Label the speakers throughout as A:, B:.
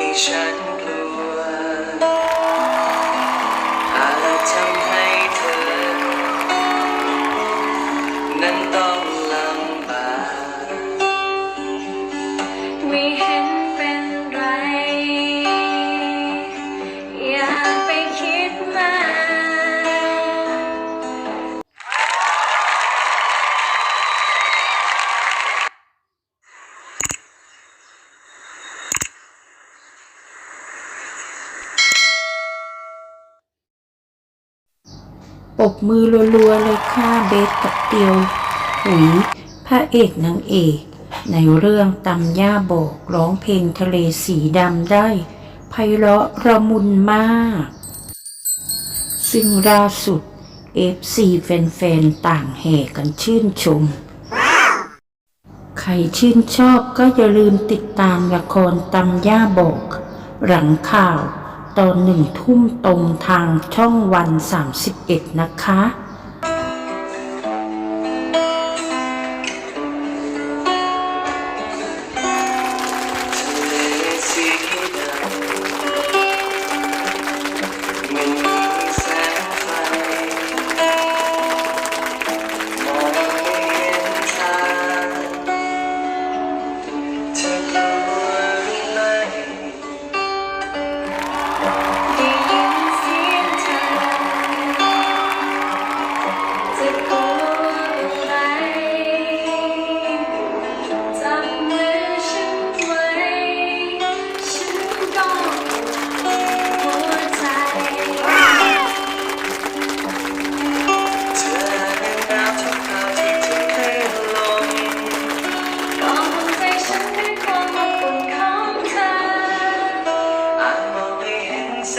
A: ให้ฉันกลัวอาจทำให้เธอ นั้นต้องลำบาก
B: ไม่เห็น ป
C: บมือรัวๆเลยค่ะเบสกับเตียวหุยพระเอกนางเอก ในเรื่องตำย่าบอกร้องเพลงทะเลสีดำได้ไพเราะระมุนมาก ซึ่งล่าสุด FC แฟนๆ ต่างแห่กันชื่นชม ใครชื่นชอบก็อย่าลืมติดตามละครตำย่าบอก หลังข่าว ตอนหนึ่งทุ่มตรงทางช่องวัน 31 นะคะ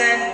A: ด้